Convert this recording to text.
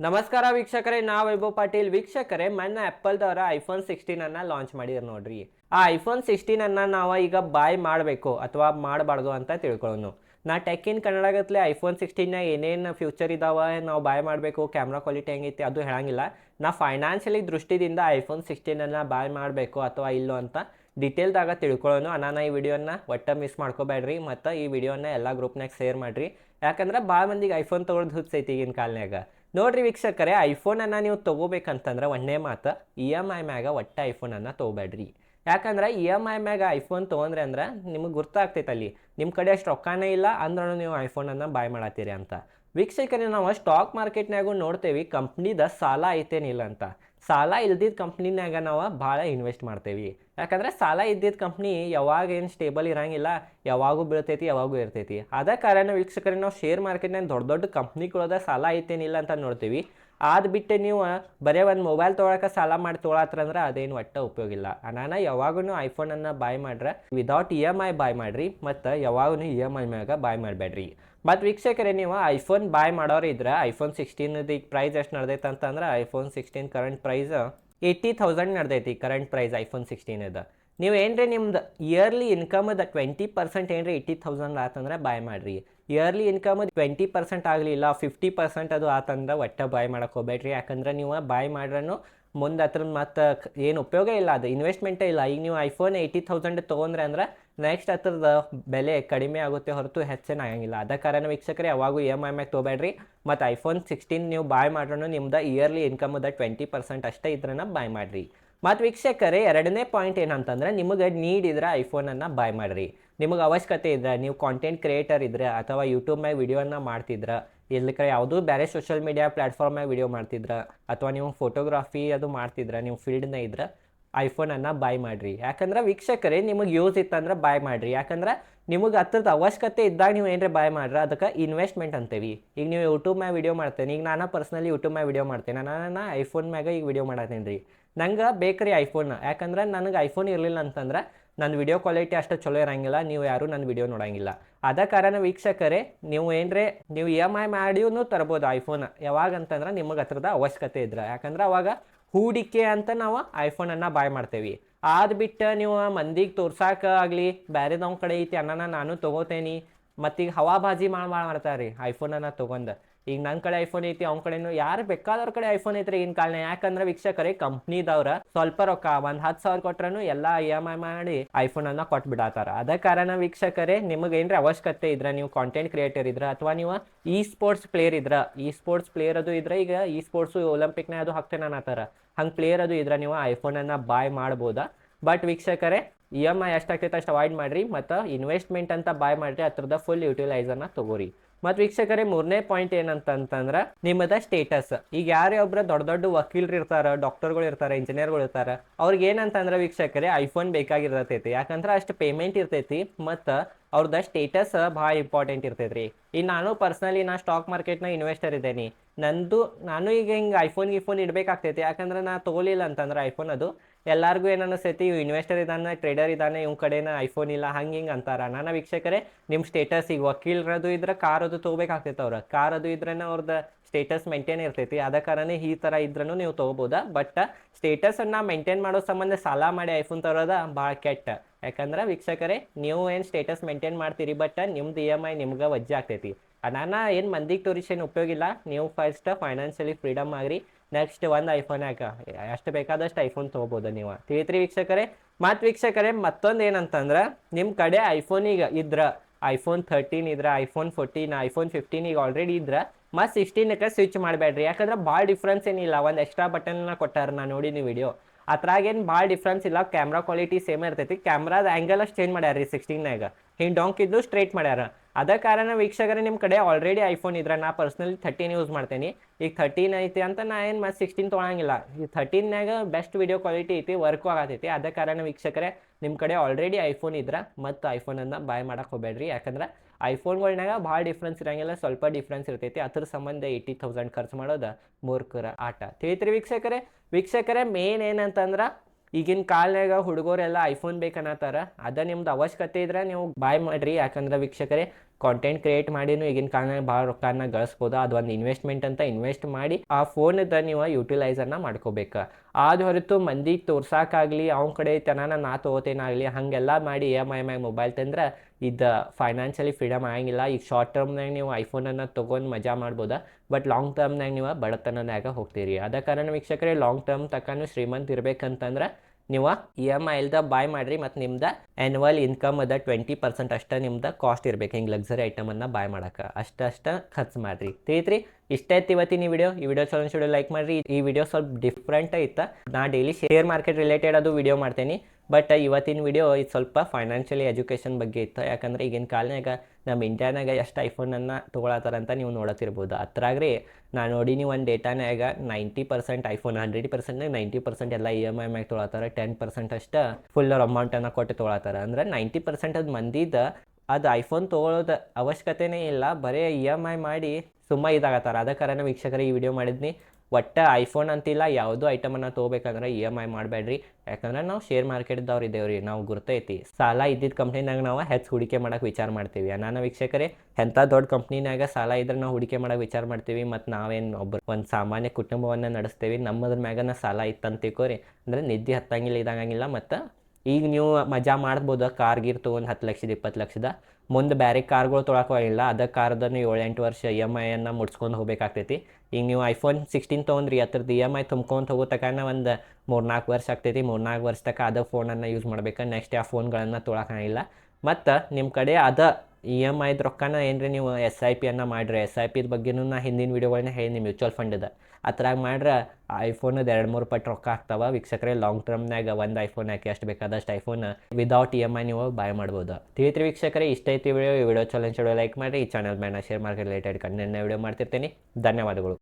ನಮಸ್ಕಾರ ವೀಕ್ಷಕರೇ ನಾ ವೈಭವ್ ಪಾಟೀಲ್. ವೀಕ್ಷಕರೇ, ಮೊನ್ನೆ ಆ್ಯಪಲ್ದವರ ಐಫೋನ್ ಸಿಕ್ಸ್ಟೀನ್ ಅನ್ನ ಲಾಂಚ್ ಮಾಡಿದ್ರು ನೋಡ್ರಿ. ಆ ಐಫೋನ್ ಸಿಕ್ಸ್ಟೀನ್ ಅನ್ನ ನಾವು ಈಗ ಬಾಯ್ ಮಾಡಬೇಕು ಅಥವಾ ಮಾಡಬಾರ್ದು ಅಂತ ತಿಳ್ಕೊಳ್ಳೋನು ನಾ ಟೆಕ್ ಇನ್ ಕನ್ನಡಗತ್ಲೆ ಐಫೋನ್ ಸಿಕ್ಸ್ಟೀನ್ನ ಏನೇನು ಫ್ಯೂಚರ್ ಇದಾವೆ ನಾವು ಬಾಯ್ ಮಾಡಬೇಕು ಕ್ಯಾಮ್ರಾ ಕ್ವಾಲಿಟಿ ಹೆಂಗೈತಿ ಅದು ಹೇಳಂಗಿಲ್ಲ. ನಾ ಫೈನಾನ್ಷಿಯಲಿ ದೃಷ್ಟಿದಿಂದ ಐಫೋನ್ ಸಿಕ್ಸ್ಟೀನನ್ನು ಬಾಯ್ ಮಾಡಬೇಕು ಅಥವಾ ಇಲ್ಲೋ ಅಂತ ಡಿಟೇಲ್ದಾಗ ತಿಳ್ಕೊಳ್ಳೋನು ಅನಾನ ಈ ವಿಡಿಯೋನ ಒಟ್ಟ ಮಿಸ್ ಮಾಡ್ಕೋಬೇಡ್ರಿ ಮತ್ತು ಈ ವಿಡಿಯೋನ ಎಲ್ಲ ಗ್ರೂಪ್ನಾಗ ಶೇರ್ ಮಾಡಿರಿ. ಯಾಕಂದ್ರೆ ಭಾಳ ಮಂದಿಗೆ ಐಫೋನ್ ತೊಗೊಳ್ದು ಹುಚ್ಚೈತಿ ಈಗಿನ ಕಾಲನ್ಯಾಗ. ನೋಡ್ರಿ ವೀಕ್ಷಕರೇ, ಐಫೋನನ್ನು ನೀವು ತೊಗೋಬೇಕಂತಂದ್ರೆ ಒಂದೇ ಮಾತು ಇ ಎಂ ಐ ಮ್ಯಾಗ ಒಟ್ಟು ಐಫೋನನ್ನು ತೊಗೋಬೇಡ್ರಿ. ಯಾಕಂದ್ರೆ ಇ ಎಂ ಐ ಮ್ಯಾಗ ಐಫೋನ್ ತೊಗೊಂಡ್ರೆ ಅಂದ್ರೆ ನಿಮಗೆ ಗೊತ್ತಾಗ್ತೈತೆ ಅಲ್ಲಿ ನಿಮ್ಮ ಕಡೆ ಅಷ್ಟು ರೊಕ್ಕನೇ ಇಲ್ಲ ಅಂದ್ರೂ ನೀವು ಐಫೋನನ್ನು ಬಾಯ್ ಮಾಡತ್ತೀರಿ ಅಂತ. ವೀಕ್ಷಕರೇ, ನಾವು ಸ್ಟಾಕ್ ಮಾರ್ಕೆಟ್ನಾಗೂ ನೋಡ್ತೇವೆ ಕಂಪ್ನಿದ ಸಾಲ ಐತೇನಿಲ್ಲ ಅಂತ. ಸಾಲ ಇಲ್ದಿದ್ದ ಕಂಪ್ನಿನಾಗ ನಾವು ಭಾಳ ಇನ್ವೆಸ್ಟ್ ಮಾಡ್ತೇವೆ. ಯಾಕಂದರೆ ಸಾಲ ಇದ್ದಿದ್ದ ಕಂಪ್ನಿ ಯಾವಾಗ ಏನು ಸ್ಟೇಬಲ್ ಇರಂಗಿಲ್ಲ, ಯಾವಾಗೂ ಬೀಳ್ತೈತಿ, ಯಾವಾಗೂ ಇರ್ತೈತಿ. ಅದ ಕಾರಣ ವೀಕ್ಷಕರೇ, ನಾವು ಶೇರ್ ಮಾರ್ಕೆಟ್ನಾಗ ದೊಡ್ಡ ದೊಡ್ಡ ಕಂಪ್ನಿಗಳದ ಸಾಲ ಐತೇನಿಲ್ಲ ಅಂತ ನೋಡ್ತೀವಿ. ಅದು ಬಿಟ್ಟು ನೀವು, ಬರೀ ಒಂದು ಮೊಬೈಲ್ ತೊಗೊಳಕ್ಕೆ ಸಾಲ ಮಾಡಿ ತೊಗೊಳತ್ರಂದ್ರೆ ಅದೇನು ಒಟ್ಟ ಉಪಯೋಗ ಇಲ್ಲ. ನಾನು ಯಾವಾಗೂ ಐಫೋನನ್ನು ಬಾಯ್ ಮಾಡ್ರೆ without E M I buy ಮಾಡಿರಿ, ಮತ್ತು ಯಾವಾಗೂ ಇ ಎಂ ಐ ಮ್ಯಾಗ ಬಾಯ್ ಮಾಡಬೇಡ್ರಿ ಮತ್ತು ವೀಕ್ಷಕರೇ, ನೀವು ಐಫೋನ್ ಬಾಯ್ ಮಾಡೋರು ಇದ್ರೆ ಐಫೋನ್ ಸಿಕ್ಸ್ಟೀನ್ದ ಈಗ ಪ್ರೈಸ್ ಎಷ್ಟು ನಡೆದೈತೆ ಅಂತಂದ್ರೆ iPhone sixteen current price eighty thousand ನಡೆದೈತಿ current price iPhone ಸಿಕ್ಸ್ಟೀನದು ನೀವು ಏನ್ರಿ ನಿಮ್ದು ಇಯರ್ಲಿ ಇನ್ಕಮ್ ದ ಟ್ವೆಂಟಿ ಪರ್ಸೆಂಟ್ ಏನ್ರಿ ಏಯ್ಟಿ ತೌಸಂಡ್ ಆತಂದ್ರೆ ಬಾಯ್ ಮಾಡಿರಿ. ಇಯರ್ಲಿ ಇನ್ಕಮ್ ಟ್ವೆಂಟಿ ಪರ್ಸೆಂಟ್ ಆಗಲಿಲ್ಲ ಫಿಫ್ಟಿ ಪರ್ಸೆಂಟ್ ಅದು ಆತಂದ್ರೆ ಒಟ್ಟ ಬಾಯ್ ಮಾಡಕ್ಕೆ ಹೋಗ್ಬೇಡ್ರಿ. ಯಾಕಂದ್ರೆ ನೀವು ಬಾಯ್ ಮಾಡ್ರೂ ಮುಂದೆ ಹತ್ರ ಮತ್ತು ಏನು ಉಪಯೋಗ ಇಲ್ಲ, ಅದು ಇನ್ವೆಸ್ಟ್ಮೆಂಟೇ ಇಲ್ಲ. ಈಗ ನೀವು ಐಫೋನ್ ಏಯ್ಟಿ ತೌಸಂಡ್ ತೊಗೊಂಡ್ರೆ ಅಂದ್ರೆ ನೆಕ್ಸ್ಟ್ ಹತ್ರದ ಬೆಲೆ ಕಡಿಮೆ ಆಗುತ್ತೆ ಹೊರತು ಹೆಚ್ಚೇನ ಆಗಂಗಿಲ್ಲ. ಅದ ಕಾರಣ ವೀಕ್ಷಕರೇ, ಯಾವಾಗೂ ಇ ಎಂ ಐ ಮ್ಯಾಗ ತೊಗೊಬೇಡ್ರಿ. ಮತ್ತು ಐಫೋನ್ ಸಿಕ್ಸ್ಟೀನ್ ನೀವು ಬಾಯ್ ಮಾಡ್ರೂ ನಿಮ್ದು ಇಯರ್ಲಿ ದ ಟ್ವೆಂಟಿ ಪರ್ಸೆಂಟ್ ಅಷ್ಟೇ ಇದ್ರನ್ನ ಬಾಯ್ ಮಾಡ್ರಿ. ಮತ್ತು ವೀಕ್ಷಕರೇ, ಎರಡನೇ ಪಾಯಿಂಟ್ ಏನಂತಂದ್ರೆ ನಿಮಗೆ ನೀಡಿದ್ರೆ ಐಫೋನನ್ನು ಬಾಯ್ ಮಾಡಿರಿ. ನಿಮಗೆ ಅವಶ್ಯಕತೆ ಇದ್ರೆ, ನೀವು ಕಾಂಟೆಂಟ್ ಕ್ರಿಯೇಟರ್ ಇದ್ರೆ ಅಥವಾ ಯೂಟ್ಯೂಬ್ ಮ್ಯಾಗ ವಿಡಿಯೋನ ಮಾಡ್ತಿದ್ರ ಕಡೆ ಯಾವುದೂ ಬೇರೆ ಸೋಷಿಯಲ್ ಮೀಡಿಯಾ ಪ್ಲ್ಯಾಟ್ಫಾರ್ಮ್ಯಾಗ ವಿಡಿಯೋ ಮಾಡ್ತಿದ್ರ, ಅಥವಾ ನೀವು ಫೋಟೋಗ್ರಾಫಿ ಅದು ಮಾಡ್ತಿದ್ರೆ, ನೀವು ಫೀಲ್ಡ್ನ ಇದ್ರೆ ಐಫೋನನ್ನು ಬಾಯ್ ಮಾಡಿರಿ. ಯಾಕಂದ್ರೆ ವೀಕ್ಷಕರೇ ನಿಮಗೆ ಯೂಸ್ ಇತ್ತಂದ್ರೆ ಬಾಯ್ ಮಾಡಿರಿ. ಯಾಕಂದ್ರೆ ನಿಮಗೆ ಹತ್ರದ ಅವಶ್ಯಕತೆ ಇದ್ದಾಗ ನೀವು ಏನರ ಬಾಯ್ ಮಾಡ್ರಿ, ಅದಕ್ಕೆ ಇನ್ವೆಸ್ಟ್ಮೆಂಟ್ ಅಂತೀವಿ. ಈಗ ನೀವು ಯೂಟ್ಯೂಬ್ ಮ್ಯಾಗ ವಿಡಿಯೋ ಮಾಡ್ತೇನೆ, ಈಗ ನಾನು ಪರ್ಸ್ನಲಿ ಯೂಟ್ಯೂಬ್ ಮ್ಯಾಗ ವಿಡಿಯೋ ಮಾಡ್ತೇನೆ, ನಾನು ಐಫೋನ್ ಮ್ಯಾಗ ಈಗ ವಿಡಿಯೋ ಮಾಡತ್ತೇನೆ ರೀ ನಂಗೆ ಬೇಕ್ರಿ ಐಫೋನ್ ಯಾಕಂದ್ರೆ ನನಗೆ ಐಫೋನ್ ಇರಲಿಲ್ಲ ಅಂತಂದ್ರೆ ನನ್ನ ವಿಡಿಯೋ ಕ್ವಾಲಿಟಿ ಅಷ್ಟು ಚಲೋ ಇರೋಂಗಿಲ್ಲ, ನೀವು ಯಾರೂ ನನ್ನ ವಿಡಿಯೋ ನೋಡೋಂಗಿಲ್ಲ. ಅದ ಕಾರಣ ವೀಕ್ಷಕರೇ, ನೀವು ಏನರೇ, ನೀವು ಇ ಎಂ ಐ ಮಾಡಿಯೂ ತರ್ಬೋದು ಐಫೋನ್ ಯಾವಾಗ ಅಂತಂದ್ರೆ ನಿಮಗೆ ಹತ್ರದ ಅವಶ್ಯಕತೆ ಇದ್ರೆ. ಯಾಕಂದ್ರೆ ಅವಾಗ ಹೂಡಿಕೆ ಅಂತ ನಾವು ಐಫೋನನ್ನು ಬಾಯ್ ಮಾಡ್ತೇವೆ. ಅದು ಬಿಟ್ಟು ನೀವು ಮಂದಿಗೆ ತೋರ್ಸಾಕ ಆಗಲಿ ಬೇರೆದವ್ನ ಕಡೆ ಐತಿ ಅನ್ನನ ನಾನು ತೊಗೋತೇನೆ, ಮತ್ತೀಗ ಹವಾಬಾಜಿ ಮಾಡಿ ಮಾಡಿ ಮಾಡ್ತಾರೆ ಐಫೋನನ್ನು ತೊಗೊಂಡು. ಈಗ ನನ್ನ ಕಡೆ ಐಫೋನ್ ಐತಿ, ಅವ್ನ ಕಡೆನು ಯಾರು ಬೇಕಾದವ್ರ ಕಡೆ ಐಫೋನ್ ಐತ್ರಿ ಈಗಿನ ಕಾಲನ. ಯಾಕಂದ್ರೆ ವೀಕ್ಷಕರೇ ಕಂಪ್ನಿದವ್ರ ಸ್ವಲ್ಪ ರೊಕ್ಕ ಒಂದ್ ಹತ್ತು ಸಾವಿರ ಕೊಟ್ರನು ಎಲ್ಲಾ ಇ ಎಂ ಐ ಮಾಡಿ ಐಫೋನನ್ನು ಕೊಟ್ಬಿಡತ್ತಾರ ಅದ ಕಾರಣ ವೀಕ್ಷಕರೇ ನಿಮಗೆ ಏನ್ರಿ ಅವಶ್ಯಕತೆ ಇದ್ರ, ನೀವು ಕಾಂಟೆಂಟ್ ಕ್ರಿಯೇಟರ್ ಇದ್ರ, ಅಥವಾ ನೀವು ಇ ಸ್ಪೋರ್ಟ್ಸ್ ಪ್ಲೇಯರ್ ಇದ್ರ ಇ ಸ್ಪೋರ್ಟ್ಸ್ ಪ್ಲೇಯರ್ ಅದು ಇದ್ರ ಈಗ ಇ ಸ್ಪೋರ್ಟ್ಸು ಒಲಿಂಪಿಕ್ನ ಅದು ಹಾಕ್ತೇನೆ ಅನ್ನತ್ತಾರ ಹಂಗೆ ಪ್ಲೇಯರ್ ಅದು ಇದ್ರ ನೀವು ಐಫೋನ್ ಅನ್ನ ಬಾಯ್ ಮಾಡ್ಬೋದಾ? ಬಟ್ ವೀಕ್ಷಕರೇ ಇ ಎಂ ಐ ಎಷ್ಟಾಗ್ತೈತೆ ಅಷ್ಟು ಅವಾಯ್ಡ್ ಮಾಡ್ರಿ, ಮತ್ತು ಇನ್ವೆಸ್ಟ್ಮೆಂಟ್ ಅಂತ ಬಾಯ್ ಮಾಡ್ರಿ ಅದ್ರದ ಫುಲ್ ಯುಟಿಲೈಸರ್ನ ತೊಗೋರಿ. ಮತ್ತು ವೀಕ್ಷಕರೇ, ಮೂರನೇ ಪಾಯಿಂಟ್ ಏನಂತಂತಂದ್ರೆ ನಿಮ್ಮದ ಸ್ಟೇಟಸ್ ಈಗ ಯಾರೇ ದೊಡ್ಡ ದೊಡ್ಡ ವಕೀಲರು ಇರ್ತಾರೆ ಡಾಕ್ಟರ್ಗಳು ಇರ್ತಾರೆ ಇಂಜಿನಿಯರ್ಗಳು ಇರ್ತಾರೆ, ಅವ್ರಿಗೆ ಏನಂತಂದ್ರೆ ವೀಕ್ಷಕರೇ ಐಫೋನ್ ಬೇಕಾಗಿರ್ತೈತಿ. ಯಾಕಂದ್ರೆ ಅಷ್ಟು ಪೇಮೆಂಟ್ ಇರ್ತೈತಿ. ಮತ್ತು ಅವ್ರದ್ದು ಸ್ಟೇಟಸ್ ಭಾಳ ಇಂಪಾರ್ಟೆಂಟ್ ಇರ್ತೈತೆ ರೀ ಈಗ ನಾನು ಪರ್ಸ್ನಲಿ ನಾ ಸ್ಟಾಕ್ ಮಾರ್ಕೆಟ್ನ ಇನ್ವೆಸ್ಟರ್ ಇದ್ದೇನೆ. ನಂದು, ನಾನು ಈಗ ಹಿಂಗೆ ಐಫೋನ್ ಗಿಫೋನ್ ಇಡಬೇಕಾಗ್ತೈತಿ. ಯಾಕಂದ್ರೆ ನಾ ತೊಗೊಲಿಲ್ಲ ಅಂತಂದ್ರೆ ಐಫೋನ್ ಅದು. ಎಲ್ಲರಿಗೂ ಏನು ಅನಿಸ್ತೈತಿ ಇವ್ ಇನ್ವೆಸ್ಟರ್ ಇದ್ದಾನೆ ಟ್ರೇಡರ್ ಇದ್ದಾನೆ ಇವ್ ಕಡೆನ ಐಫೋನ್ ಇಲ್ಲ, ಹಂಗೆ ಹಿಂಗೆ ಅಂತಾರ. ನಾನು ವೀಕ್ಷಕರೇ ನಿಮ್ಮ ಸ್ಟೇಟಸ್ ಈಗ ವಕೀಲರದು ಇದ್ರೆ ಕಾರ್ ಅದು ತೊಗೋಬೇಕಾಗ್ತೈತೆ ಅವ್ರು. ಕಾರ್ ಅದು ಇದ್ರೇ ಅವ್ರದ್ದು ಸ್ಟೇಟಸ್ ಮೇಂಟೈನ್ ಇರ್ತೈತಿ. ಅದ ಕಾರಣ ಈ ಥರ ಇದ್ರೂ ನೀವು ತೊಗೋಬೋದಾ. ಬಟ್ ಸ್ಟೇಟಸನ್ನು ಮೇಂಟೈನ್ ಮಾಡೋ ಸಂಬಂಧ ಸಾಲ ಮಾಡಿ ಐಫೋನ್ ತರೋದ ಭಾಳ ಕೆಟ್ಟ. ಯಾಕಂದ್ರೆ ವೀಕ್ಷಕರೇ, ನೀವು ಏನು ಸ್ಟೇಟಸ್ ಮೇಂಟೈನ್ ಮಾಡ್ತೀರಿ ಬಟ್ ನಿಮ್ದು ಇ ಎಂ ಐ ನಿಮ್ಗೆ ವಜ್ಜೆ ಆಗ್ತೈತಿ. ನಾನು ಏನು ಮಂದಿಗೆ ತೋರಿಸೇನು ಉಪಯೋಗ ಇಲ್ಲ, ನೀವು ಫಸ್ಟ್ ಫೈನಾನ್ಷಿಯಲಿ ಫ್ರೀಡಮ್ ಆಗಿರಿ. ನೆಕ್ಸ್ಟ್ ಒಂದು ಐಫೋನ್ ಯಾಕೆ ಎಷ್ಟು ಬೇಕಾದಷ್ಟು ಐಫೋನ್ ತೊಗೋಬೋದು ನೀವು. ತಿಳಿತ್ರಿ ವೀಕ್ಷಕರೇ ಮತ್ತು ವೀಕ್ಷಕರೇ, ಮತ್ತೊಂದು ಏನಂತಂದ್ರೆ ನಿಮ್ಮ ಕಡೆ ಐಫೋನಿಗೆ ಇದ್ರೆ ಐಫೋನ್ ಥರ್ಟೀನ್ ಇದ್ರೆ ಐಫೋನ್ ಫೋರ್ಟೀನ್ ಐಫೋನ್ ಫಿಫ್ಟೀನ್ ಈಗ ಆಲ್ರೆಡಿ ಇದ್ರೆ ಮತ್ತು ಸಿಕ್ಸ್ಟೀನಕ್ಕೆ ಸ್ವಿಚ್ ಮಾಡಬೇಡ್ರಿ ಯಾಕಂದ್ರೆ ಭಾಳ ಡಿಫ್ರೆನ್ಸ್ ಏನಿಲ್ಲ, ಒಂದು ಎಕ್ಸ್ಟ್ರಾ ಬಟನ್ನ ಕೊಟ್ಟಾರ ನಾನು ನೋಡಿನಿ ವಿಡಿಯೋ ಅದ್ರಾಗೇನು ಭಾಳ ಡಿಫ್ರೆನ್ಸ್ ಇಲ್ಲ. ಕ್ಯಾಮ್ರಾ ಕ್ವಾಲಿಟಿ ಸೇಮ್ ಇರ್ತೈತಿ. ಕ್ಯಾಮ್ರಾದ ಆ್ಯಂಗಲ್ ಅಷ್ಟು ಚೇಂಜ್ ಮಾಡ್ಯಾರ ರೀ ಸಿಕ್ಸ್ಟೀನ್ನಾಗ ಹಿಂಗೆ ಡಾಂಕ್ ಇದ್ದು ಸ್ಟ್ರೈಟ್ ಮಾಡ್ಯಾರ. ಅದ ಕಾರಣ ವೀಕ್ಷಕರ ನಿಮ್ಮ ಕಡೆ ಆಲ್ರೆಡಿ ಐಫೋನ್ ಇದ್ರೆ ನಾ ಪರ್ಸ್ನಲಿ ಥರ್ಟೀನ್ ಯೂಸ್ ಮಾಡ್ತೇನೆ. ಈಗ ಥರ್ಟೀನ್ ಐತಿ ಅಂತ ನಾ ಏನು ಮತ್ತೆ ಸಿಕ್ಸ್ಟೀನ್ ತೊಗೊಳಂಗಿಲ್ಲ ಈ ಥರ್ಟೀನ್ನಾಗ ಬೆಸ್ಟ್ ವಿಡಿಯೋ ಕ್ವಾಲಿಟಿ ಐತಿ ವರ್ಕು ಆಗತೈತಿ. ಅದ ಕಾರಣ ವೀಕ್ಷಕರೇ ನಿಮ್ಮ ಕಡೆ ಆಲ್ರೆಡಿ ಐಫೋನ್ ಇದ್ರೆ ಮತ್ತು ಐಫೋನನ್ನು ಬಾಯ್ ಮಾಡಕ್ಕೆ ಹೋಗ್ಬೇಡ್ರಿ. ಯಾಕಂದ್ರೆ ಐಫೋನ್ಗಳ್ನಾಗ ಭಾಳ ಡಿಫ್ರೆನ್ಸ್ ಇರಂಗಿಲ್ಲ, ಸ್ವಲ್ಪ ಡಿಫ್ರೆನ್ಸ್ ಇರ್ತೈತಿ. ಅದ್ರ ಸಂಬಂಧ ಏಯ್ಟಿ ತೌಸಂಡ್ ಖರ್ಚು ಮಾಡೋದು ಮೂರ್ಖರ ಆಟ. ತಿಳಿತ್ರಿ ವೀಕ್ಷಕರೇ. ವೀಕ್ಷಕರೇ ಮೇನ್ ಏನಂತಂದ್ರೆ ಈಗಿನ ಕಾಲ್ನಾಗ ಹುಡುಗರೆಲ್ಲ ಐಫೋನ್ ಬೇಕನ್ನತ್ತಾರ ಅದ ನಿಮ್ದು ಅವಶ್ಯಕತೆ ಇದ್ರೆ ನೀವು ಬಾಯ್ ಮಾಡ್ರಿ. ಯಾಕಂದ್ರೆ ವೀಕ್ಷಕರೇ ಕಾಂಟೆಂಟ್ ಕ್ರಿಯೇಟ್ ಮಾಡಿನೂ ಈಗಿನ ಕಾಲನಾಗ ಭಾಳ ರೊಕ್ಕನ ಗಳಿಸ್ಬೋದು. ಒಂದು ಇನ್ವೆಸ್ಟ್ಮೆಂಟ್ ಅಂತ ಇನ್ವೆಸ್ಟ್ ಮಾಡಿ ಆ ಫೋನದ ನೀವು ಯೂಟಿಲೈಸರ್ನ ಮಾಡ್ಕೋಬೇಕು. ಆದ ಹೊರತು ಮಂದಿಗೆ ತೋರ್ಸಾಕಾಗಲಿ, ಅವ್ನ ಕಡೆ ತನನ ನಾ ತಗೋತೇನಾಗಲಿ, ಹಾಗೆಲ್ಲ ಮಾಡಿ ಇ ಎಂ ಐ ಮ್ಯಾಗ ಮೊಬೈಲ್ ತಂದ್ರೆ ಇದು ಫೈನಾನ್ಷಿಯಲಿ ಫ್ರೀಡಮ್ ಆಗಂಗಿಲ್ಲ. ಈಗ ಶಾರ್ಟ್ ಟರ್ಮ್ನಾಗ ನೀವು ಐಫೋನನ್ನು ತೊಗೊಂಡು ಮಜಾ ಮಾಡ್ಬೋದು. ಬಟ್ ಲಾಂಗ್ ಟರ್ಮ್ನಾಗ ನೀವು ಬಡತನದಾಗ ಹೋಗ್ತೀರಿ. ಅದ ಕಾರಣ ವೀಕ್ಷಕರೇ ಲಾಂಗ್ ಟರ್ಮ್ ತಕನು ಶ್ರೀಮಂತ ಇರ್ಬೇಕಂತಂದ್ರೆ ನೀವು ಇ ಎಂ ಐ ಇಲ್ದ ಬಾಯ್ ಮಾಡಿರಿ ಮತ್ತು ನಿಮ್ದು ಆ್ಯನ್ಯುವಲ್ ಇನ್ಕಮ್ ಅದ ಟ್ವೆಂಟಿ ಪರ್ಸೆಂಟ್ ಅಷ್ಟೇ ನಿಮ್ದು ಕಾಸ್ಟ್ ಇರ್ಬೇಕು. ಹಿಂಗೆ ಲಕ್ಸರಿ ಐಟಮನ್ನು ಬಾಯ್ ಮಾಡಕ್ಕೆ ಅಷ್ಟು ಖರ್ಚು ಮಾಡಿರಿ. ತಿಳಿತ್ರಿ? ಇಷ್ಟ ಐತಿ ಇವತ್ತಿನ ಈ ವಿಡಿಯೋ ಈ ವಿಡಿಯೋ ಚಲೋ ವಿಡಿಯೋ ಲೈಕ್ ಮಾಡಿರಿ. ಈ ವಿಡಿಯೋ ಸ್ವಲ್ಪ ಡಿಫ್ರೆಂಟ್ ಐತೆ. ನಾ ಡೈಲಿ ಶೇರ್ ಮಾರ್ಕೆಟ್ ರಿಲೇಟೆಡ್ ಅದು ವಿಡಿಯೋ ಮಾಡ್ತೇನೆ. ಬಟ್ ಇವತ್ತಿನ ವಿಡಿಯೋ ಇದು ಸ್ವಲ್ಪ ಫೈನಾನ್ಷಿಯಲಿ ಎಜುಕೇಷನ್ ಬಗ್ಗೆ ಇತ್ತು. ಯಾಕಂದ್ರೆ ಈಗಿನ ಕಾಲನಾಗ ನಮ್ಮ ಇಂಡಿಯಾನಾಗ ಎಷ್ಟು ಐಫೋನನ್ನು ತೊಗೊಳತ್ತಾರಂತ ನೀವು ನೋಡತ್ತಿರ್ಬೋದು. ನಾನು ನಾ ನೀವು ಒಂದು ಡೇಟಾನಾಗ ನೈಂಟಿ ಪರ್ಸೆಂಟ್ ಐಫೋನ್, ಹಂಡ್ರೆಡ್ ಪರ್ಸೆಂಟ್ನಾಗ ನೈಂಟಿ ಪರ್ಸೆಂಟ್ ಎಲ್ಲ ಇ ಎಂ ಐ ಮ್ಯಾಗ ತೊಗೊಳತ್ತಾರ, ಟೆನ್ ಪರ್ಸೆಂಟ್ ಅಷ್ಟು ಫುಲ್ ಅಮೌಂಟನ್ನು ಕೊಟ್ಟು ತೊಗೊಳತ್ತಾರ. ಅಂದ್ರೆ ನೈಂಟಿ ಪರ್ಸೆಂಟ್ ಅದು ಮಂದಿದ, ಅದು ಐಫೋನ್ ತೊಗೊಳೋದು ಅವಶ್ಯಕತೆನೇ ಇಲ್ಲ, ಬರೀ ಇ ಎಂ ಐ ಮಾಡಿ ಸುಮ್ಮ ಇದಾಗತ್ತಾರ. ಅದ ಕಾರಣ ವೀಕ್ಷಕರಿಗೆ ಈ ವಿಡಿಯೋ ಮಾಡಿದ್ನಿ. ಒಟ್ಟು ಐಫೋನ್ ಅಂತಿಲ್ಲ, ಯಾವುದೋ ಐಟಮನ್ನು ತೊಗೋಬೇಕಂದ್ರೆ ಇ ಎಂ ಐ ಮಾಡಬೇಡ್ರಿ. ಯಾಕಂದ್ರೆ ನಾವು ಶೇರ್ ಮಾರ್ಕೆಟ್ದವ್ರು ಇದ್ದೇವ್ರಿ ನಾವು ಗುರ್ತೈತಿ. ಸಾಲ ಇದ್ದಿದ್ದ ಕಂಪ್ನಿನಾಗ ನಾವು ಹೆಚ್ಚು ಹೂಡಿಕೆ ಮಾಡೋಕೆ ವಿಚಾರ ಮಾಡ್ತೀವಿ. ಅನಾನ ವೀಕ್ಷಕರೇ ಎಂಥ ದೊಡ್ಡ ಕಂಪ್ನಿನಾಗ ಸಾಲ ಇದ್ರೆ ನಾವು ಹೂಡಿಕೆ ಮಾಡೋಕೆ ವಿಚಾರ ಮಾಡ್ತೀವಿ, ಮತ್ತು ನಾವೇನು ಒಬ್ಬರು ಒಂದು ಸಾಮಾನ್ಯ ಕುಟುಂಬವನ್ನು ನಡೆಸ್ತೀವಿ, ನಮ್ಮದ್ರ ಮ್ಯಾಗನ ಸಾಲ ಇತ್ತಂತ ತಿಳ್ಕೊರಿ. ಅಂದರೆ ನಿದ್ದೆ ಹತ್ತಂಗಿಲ್ಲ ಇದಾಗಂಗಿಲ್ಲ ಮತ್ತು ಈಗ ನೀವು ಮಜಾ ಮಾಡ್ಬೋದು ಕಾರ್ ಗೀರ್ ತೊಗೊಂಡು ಹತ್ತು ಲಕ್ಷದ, ಇಪ್ಪತ್ತು ಲಕ್ಷದ. ಮುಂದೆ ಬೇರೆ ಕಾರ್ಗಳು ಇಲ್ಲ, ಅದ ಕಾರ್ದನ್ನು ಏಳು ಎಂಟು ವರ್ಷ ಇ ಎಂ ಐಯನ್ನು ಮುಡ್ಸ್ಕೊಂಡು ಹೋಗ್ಬೇಕಾಗ್ತೈತಿ. ಈಗ ನೀವು ಐಫೋನ್ ಸಿಕ್ಸ್ಟೀನ್ ತೊಗೊಂಡ್ರಿ, ಅದ್ರದ್ದು ಇ ಎಂ ಐ ತುಂಬ್ಕೊಂಡು ಹೋಗೋ ತಕನ ಒಂದು ಮೂರು ನಾಲ್ಕು ವರ್ಷ ಆಗ್ತೈತಿ. ಮೂರು ನಾಲ್ಕು ವರ್ಷ ತನಕ ಅದ ಫೋನನ್ನು ಯೂಸ್ ಮಾಡ್ಬೇಕು ನೆಕ್ಸ್ಟ್ ಆ ಫೋನ್ಗಳನ್ನು ತೊಳಕಾಗಿಲ್ಲ ಮತ್ತು ನಿಮ್ಮ ಕಡೆ ಅದ ಇ ಎಂ ಐದು ರೊಕ್ಕನ ಏನ್ರಿ ನೀವು ಎಸ್ ಐ ಪಿಯನ್ನು ಮಾಡಿರಿ? ಎಸ್ ಐ ಪಿದ ಬಗ್ಗೆನೂ ನಾ ಹಿಂದಿನ ವೀಡಿಯೋಗಳನ್ನ ಹೇಳಿ ಮ್ಯೂಚುವಲ್ ಫಂಡದ ಅದ್ರಾಗ ಮಾಡ್ರೆ ಐಫೋನದ ಎರಡು ಮೂರು ಪಟ್ಟು ರೊಕ್ಕ ಆಗ್ತಾವ. ವೀಕ್ಷಕರೇ ಲಾಂಗ್ ಟರ್ಮ್ನಾಗ ಒಂದು ಐಫೋನ್ ಹಾಕಿ ಎಷ್ಟು ಬೇಕಾದಷ್ಟು iPhone without E M I ನೀವು ಬಾಯ್ ಮಾಡ್ಬೋದು. ತಿಳಿತ್ರಿ ವೀಕ್ಷಕರೇ, ಇಷ್ಟ ಐತಿ ವಿಡಿಯೋ ಈ ವಿಡಿಯೋ ಚಾಲೆಂಜ್ ಲೈಕ್ ಮಾಡಿ ಈ ಚಾನಲ್ ಮೇಲೆ ಶೇರ್ ಮಾರ್ಕೆಟ್ ರಿಲೇಟೆಡ್ ಕಂಟೆಂಟ್ನ ವಿಡಿಯೋ ಮಾಡ್ತಿರ್ತೀನಿ. ಧನ್ಯವಾದಗಳು.